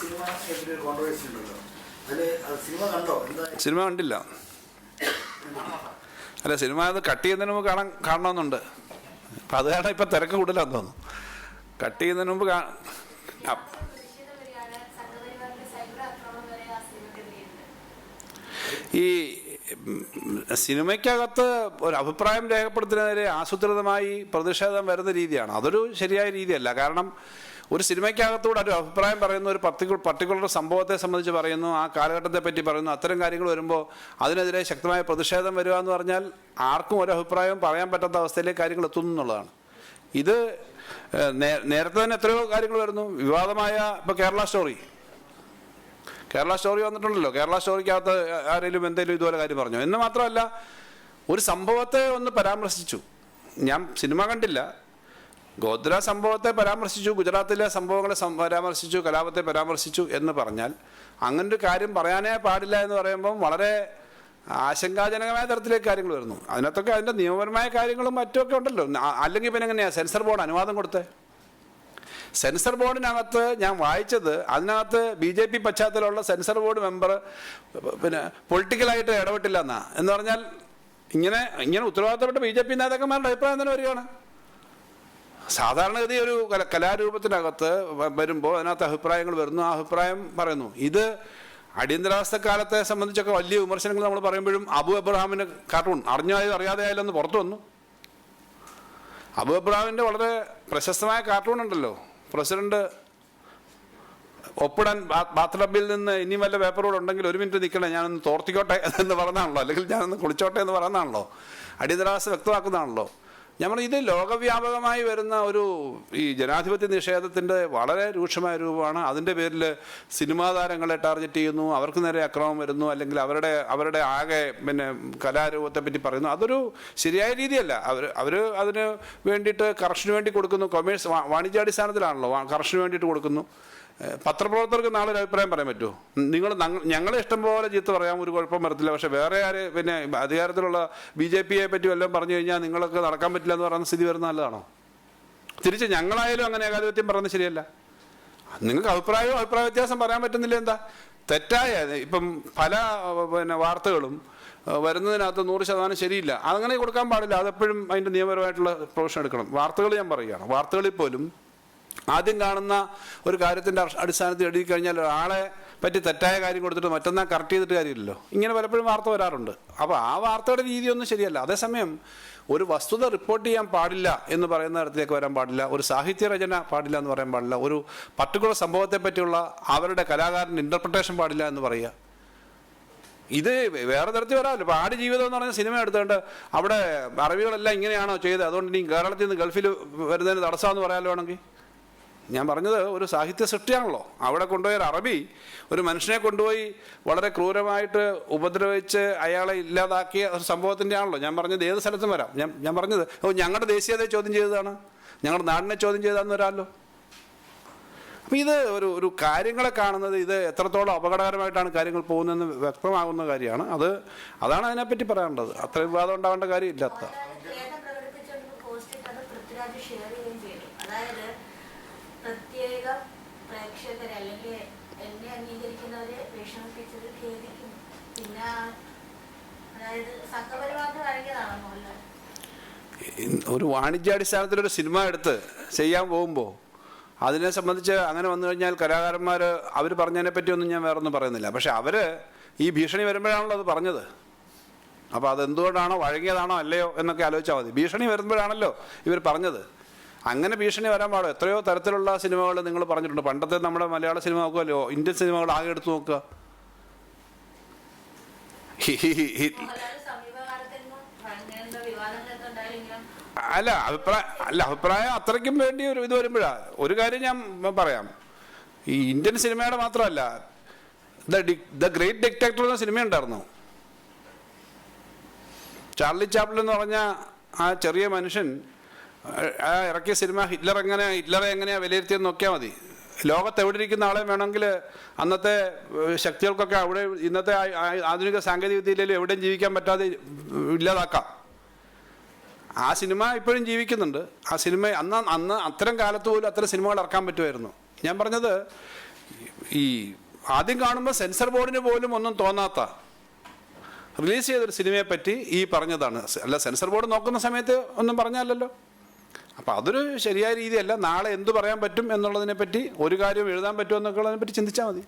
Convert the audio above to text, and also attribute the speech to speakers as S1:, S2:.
S1: Cinema cinema കണ്ടോ?
S2: Cinema കണ്ടില്ല. അല്ല സിനിമ അത് കട്ട് ചെയ്യുന്നതിന് മുമ്പ് കാണാൻ കാണണമെന്നുണ്ട്. അപ്പം അത് കാരണം ഇപ്പം തിരക്ക് കൂടുതലാന്ന് തോന്നുന്നു. കട്ട് ചെയ്യുന്നതിന് മുമ്പ് ഈ സിനിമയ്ക്കകത്ത് ഒരു അഭിപ്രായം രേഖപ്പെടുത്തുന്നതിനെതിരെ ആസൂത്രിതമായി പ്രതിഷേധം വരുന്ന രീതിയാണ്. അതൊരു ശരിയായ രീതിയല്ല. കാരണം ഒരു സിനിമയ്ക്കകത്തൂടെ ഒരു അഭിപ്രായം പറയുന്നു ഒരു പർട്ടിക്കുലർ പർട്ടിക്കുലർ സംഭവത്തെ സംബന്ധിച്ച് പറയുന്നു ആ കാലഘട്ടത്തെ പറ്റി പറയുന്നു അത്തരം കാര്യങ്ങൾ വരുമ്പോൾ അതിനെതിരെ ശക്തമായ പ്രതിഷേധം വരിക എന്ന് പറഞ്ഞാൽ ആർക്കും ഒരു അഭിപ്രായവും പറയാൻ പറ്റാത്ത അവസ്ഥയിലേക്ക് കാര്യങ്ങൾ എത്തുന്നു എന്നുള്ളതാണ്. ഇത് നേരത്തെ തന്നെ എത്രയോ കാര്യങ്ങൾ വരുന്നു. വിവാദമായ ഇപ്പോൾ കേരള സ്റ്റോറി. കേരള സ്റ്റോറി വന്നിട്ടുണ്ടല്ലോ. കേരള സ്റ്റോറിക്കകത്ത് ആരെങ്കിലും എന്തെങ്കിലും ഇതുപോലെ കാര്യം പറഞ്ഞു? എന്ന് മാത്രമല്ല ഒരു സംഭവത്തെ ഒന്ന് പരാമർശിച്ചു. ഞാൻ സിനിമ കണ്ടില്ല. ഗോദ്ര സംഭവത്തെ പരാമർശിച്ചു ഗുജറാത്തിലെ സംഭവങ്ങളെ പരാമർശിച്ചു കലാപത്തെ പരാമർശിച്ചു എന്ന് പറഞ്ഞാൽ അങ്ങനൊരു കാര്യം പറയാനേ പാടില്ല എന്ന് പറയുമ്പം വളരെ ആശങ്കാജനകമായ തരത്തിലേക്ക് കാര്യങ്ങൾ വരുന്നു. അതിനകത്തൊക്കെ അതിന്റെ നിയമപരമായ കാര്യങ്ങളും മറ്റുമൊക്കെ ഉണ്ടല്ലോ. അല്ലെങ്കിൽ പിന്നെ എങ്ങനെയാണ് സെൻസർ ബോർഡ് അനുവാദം കൊടുത്തേ? സെൻസർ ബോർഡിനകത്ത് ഞാൻ വായിച്ചത് അതിനകത്ത് ബി ജെ പി പശ്ചാത്തലമുള്ള സെൻസർ ബോർഡ് മെമ്പർ പിന്നെ പൊളിറ്റിക്കലായിട്ട് ഇടപെട്ടില്ല എന്നാ. എന്ന് പറഞ്ഞാൽ ഇങ്ങനെ ഇങ്ങനെ ഉത്തരവാദിത്തപ്പെട്ട ബി ജെ പി നേതാക്കന്മാരുടെ അഭിപ്രായം തന്നെ വരികയാണ്. സാധാരണഗതി ഒരു കല കലാരൂപത്തിനകത്ത് വരുമ്പോൾ അതിനകത്ത് അഭിപ്രായങ്ങൾ വരുന്നു. ആ അഭിപ്രായം പറയുന്നു. ഇത് അടിയന്തരാവസ്ഥ കാലത്തെ സംബന്ധിച്ചൊക്കെ വലിയ വിമർശനങ്ങൾ നമ്മൾ പറയുമ്പോഴും അബു എബ്രഹാമിന്റെ കാർട്ടൂൺ അറിഞ്ഞായോ അറിയാതെ ആയാലും ഒന്ന് പുറത്തു വന്നു. അബു എബ്രഹാമിന്റെ വളരെ പ്രശസ്തമായ കാർട്ടൂൺ ഉണ്ടല്ലോ. പ്രസിഡന്റ് ഒപ്പിടാൻ ബാത്ത് ടബിൽ നിന്ന് ഇനി വല്ല പേപ്പറുകൾ ഉണ്ടെങ്കിൽ ഒരു മിനിറ്റ് നിൽക്കണേ ഞാനൊന്ന് തോർത്തിക്കോട്ടെ എന്ന് പറഞ്ഞാണല്ലോ അല്ലെങ്കിൽ ഞാനൊന്ന് കുളിച്ചോട്ടെ എന്ന് പറയുന്നതാണല്ലോ അടിയന്തരാവസ്ഥ വ്യക്തമാക്കുന്നതാണല്ലോ. ഞാൻ പറഞ്ഞു ഇത് ലോകവ്യാപകമായി വരുന്ന ഒരു ഈ ജനാധിപത്യ നിഷേധത്തിന്റെ വളരെ രൂക്ഷമായ രൂപമാണ്. അതിന്റെ പേരിൽ സിനിമാ താരങ്ങളെ ടാർഗറ്റ് ചെയ്യുന്നു അവർക്ക് നേരെ അക്രമം വരുന്നു അല്ലെങ്കിൽ അവരുടെ അവരുടെ ആകെ പിന്നെ കലാരൂപത്തെ പറ്റി പറയുന്നു. അതൊരു ശരിയായ രീതിയല്ല. അവർ അവർ അതിന് വേണ്ടിയിട്ട് കറക്ഷന് വേണ്ടി കൊടുക്കുന്നു. കൊമേഴ്സ് വാണിജ്യാടിസ്ഥാനത്തിലാണല്ലോ കറക്ഷന് വേണ്ടിയിട്ട് കൊടുക്കുന്നു. പത്രപ്രവർത്തകർക്ക് നാളെ ഒരു അഭിപ്രായം പറയാൻ പറ്റുമോ? നിങ്ങൾ ഞങ്ങളെ ഇഷ്ടം പോലെ ചീത്ത പറയാൻ ഒരു കുഴപ്പം വരത്തില്ല. പക്ഷെ വേറെ ആര് പിന്നെ അധികാരത്തിലുള്ള ബി ജെ പിയെ പറ്റി വല്ലതും പറഞ്ഞു കഴിഞ്ഞാൽ നിങ്ങൾക്ക് നടക്കാൻ പറ്റില്ല എന്ന് പറയുന്ന സ്ഥിതി വരുന്ന നല്ലതാണോ? തിരിച്ച് ഞങ്ങളായാലും അങ്ങനെ ഏകാധിപത്യം പറയുന്നത് ശരിയല്ല. നിങ്ങൾക്ക് അഭിപ്രായവും അഭിപ്രായ വ്യത്യാസം പറയാൻ പറ്റുന്നില്ല എന്താ? തെറ്റായ ഇപ്പം പല പിന്നെ വാർത്തകളും വരുന്നതിനകത്ത് നൂറ് ശതമാനം ശരിയില്ല. അതങ്ങനെ കൊടുക്കാൻ പാടില്ല. അതെപ്പോഴും അതിന്റെ നിയമപരമായിട്ടുള്ള പ്രൊവിഷൻ എടുക്കണം. വാർത്തകൾ ഞാൻ പറയുകയാണ്. വാർത്തകളിൽ പോലും ആദ്യം കാണുന്ന ഒരു കാര്യത്തിന്റെ അടിസ്ഥാനത്തിൽ എഴുതി കഴിഞ്ഞാൽ ഒരാളെ പറ്റി തെറ്റായ കാര്യം കൊടുത്തിട്ട് മറ്റന്നാൾ കറക്റ്റ് ചെയ്തിട്ട് കാര്യമില്ലല്ലോ. ഇങ്ങനെ പലപ്പോഴും വാർത്ത വരാറുണ്ട്. അപ്പോൾ ആ വാർത്തയുടെ രീതിയൊന്നും ശരിയല്ല. അതേസമയം ഒരു വസ്തുത റിപ്പോർട്ട് ചെയ്യാൻ പാടില്ല എന്ന് പറയുന്ന തരത്തിലേക്ക് വരാൻ പാടില്ല. ഒരു സാഹിത്യ രചന പാടില്ല എന്ന് പറയാൻ പാടില്ല. ഒരു പർട്ടിക്കുലർ സംഭവത്തെ പറ്റിയുള്ള അവരുടെ കലാകാരന്റെ ഇന്റർപ്രിട്ടേഷൻ പാടില്ല എന്ന് പറയുക. ഇത് വേറെ തരത്തിൽ വരാമല്ലോ ഇപ്പോൾ ആട് ജീവിതം എന്ന് പറഞ്ഞ സിനിമ എടുത്തുകൊണ്ട് അവിടെ അറബികളെല്ലാം ഇങ്ങനെയാണോ ചെയ്തത്? അതുകൊണ്ട് ഇനി കേരളത്തിൽ നിന്ന് ഗൾഫിൽ വരുന്നതിന് തടസ്സമെന്ന് പറയാമല്ലോ വേണമെങ്കിൽ ഞാൻ പറഞ്ഞത് ഒരു സാഹിത്യ സൃഷ്ടിയാണല്ലോ. അവിടെ കൊണ്ടുപോയ ഒരു അറബി ഒരു മനുഷ്യനെ കൊണ്ടുപോയി വളരെ ക്രൂരമായിട്ട് ഉപദ്രവിച്ച് അയാളെ ഇല്ലാതാക്കിയ ഒരു സംഭവത്തിന്റെ ആണല്ലോ. ഞാൻ പറഞ്ഞത് ഏത് സ്ഥലത്തും വരാം. ഞാൻ ഞാൻ പറഞ്ഞത് ഓ ഞങ്ങളുടെ ദേശീയതയെ ചോദ്യം ചെയ്തതാണ്. ഞങ്ങളുടെ നാടിനെ ചോദ്യം ചെയ്താന്ന് വരാമല്ലോ. അപ്പം ഇത് ഒരു ഒരു കാര്യങ്ങളെ കാണുന്നത് ഇത് എത്രത്തോളം അപകടകരമായിട്ടാണ് കാര്യങ്ങൾ പോകുന്നതെന്ന് വ്യക്തമാകുന്ന കാര്യമാണ്. അത് അതാണ് അതിനെപ്പറ്റി പറയാനുള്ളത്. അത്ര വിവാദം ഉണ്ടാവേണ്ട കാര്യമില്ലാത്ത.
S3: അതായത്
S2: ഒരു വാണിജ്യാടിസ്ഥാനത്തിൽ ഒരു സിനിമ എടുത്ത് ചെയ്യാൻ പോകുമ്പോൾ അതിനെ സംബന്ധിച്ച് അങ്ങനെ വന്നു കഴിഞ്ഞാൽ കലാകാരന്മാർ അവർ പറഞ്ഞതിനെ പറ്റിയൊന്നും ഞാൻ വേറൊന്നും പറയുന്നില്ല. പക്ഷെ അവർ ഈ ഭീഷണി വരുമ്പോഴാണല്ലോ അത് പറഞ്ഞത്. അപ്പോൾ അതെന്തുകൊണ്ടാണോ വഴങ്ങിയതാണോ അല്ലയോ എന്നൊക്കെ ആലോചിച്ചാൽ മതി. ഭീഷണി വരുമ്പോഴാണല്ലോ ഇവർ പറഞ്ഞത്. അങ്ങനെ ഭീഷണി വരാൻ പാടോ? എത്രയോ തരത്തിലുള്ള സിനിമകൾ നിങ്ങൾ പറഞ്ഞിട്ടുണ്ട്. പണ്ടത്തെ നമ്മുടെ മലയാള സിനിമ നോക്കുമല്ലോ ഇന്ത്യൻ സിനിമകൾ ആകെ എടുത്ത് നോക്കുക. അല്ല അഭിപ്രായം അല്ല അഭിപ്രായം അത്രയ്ക്കും വേണ്ടി ഒരു ഇത് വരുമ്പോഴാ. ഒരു കാര്യം ഞാൻ പറയാം. ഈ ഇന്ത്യൻ സിനിമയുടെ മാത്രമല്ല ദ ഗ്രേറ്റ് ഡിക്റ്റേറ്റർ എന്ന സിനിമ ഉണ്ടായിരുന്നു. ചാർലി ചാപ്ലിൻ എന്ന് പറഞ്ഞ ആ ചെറിയ മനുഷ്യൻ ആ ഇറക്കിയ സിനിമ ഹിറ്റ്ലർ എങ്ങനെ ഹിറ്റ്ലറെ എങ്ങനെയാ വിലയിരുത്തിയെന്ന് നോക്കിയാൽ മതി. ലോകത്ത് എവിടെ ഇരിക്കുന്ന ആളെ വേണമെങ്കിൽ അന്നത്തെ ശക്തികൾക്കൊക്കെ അവിടെ ഇന്നത്തെ ആധുനിക സാങ്കേതിക വിദ്യയിലും എവിടെയും ജീവിക്കാൻ പറ്റാതെ ഇല്ലാതാക്കാം. ആ സിനിമ ഇപ്പോഴും ജീവിക്കുന്നുണ്ട്. ആ സിനിമ അന്ന് അന്ന് അത്തരം കാലത്ത് പോലും അത്തരം സിനിമകൾ ഇറക്കാൻ പറ്റുമായിരുന്നു. ഞാൻ പറഞ്ഞത് ഈ ആദ്യം കാണുമ്പോൾ സെൻസർ ബോർഡിന് പോലും ഒന്നും തോന്നാത്ത റിലീസ് ചെയ്തൊരു സിനിമയെ പറ്റി ഈ പറഞ്ഞതാണ്. അല്ല സെൻസർ ബോർഡ് നോക്കുന്ന സമയത്ത് ഒന്നും പറഞ്ഞല്ലോ അപ്പോൾ അതൊരു ശരിയായ രീതിയല്ല. നാളെ എന്ത് പറയാൻ പറ്റും എന്നുള്ളതിനെപ്പറ്റി ഒരു കാര്യം എഴുതാൻ പറ്റുമെന്നൊക്കെ ഉള്ളതിനെ പറ്റി ചിന്തിച്ചാൽ മതി.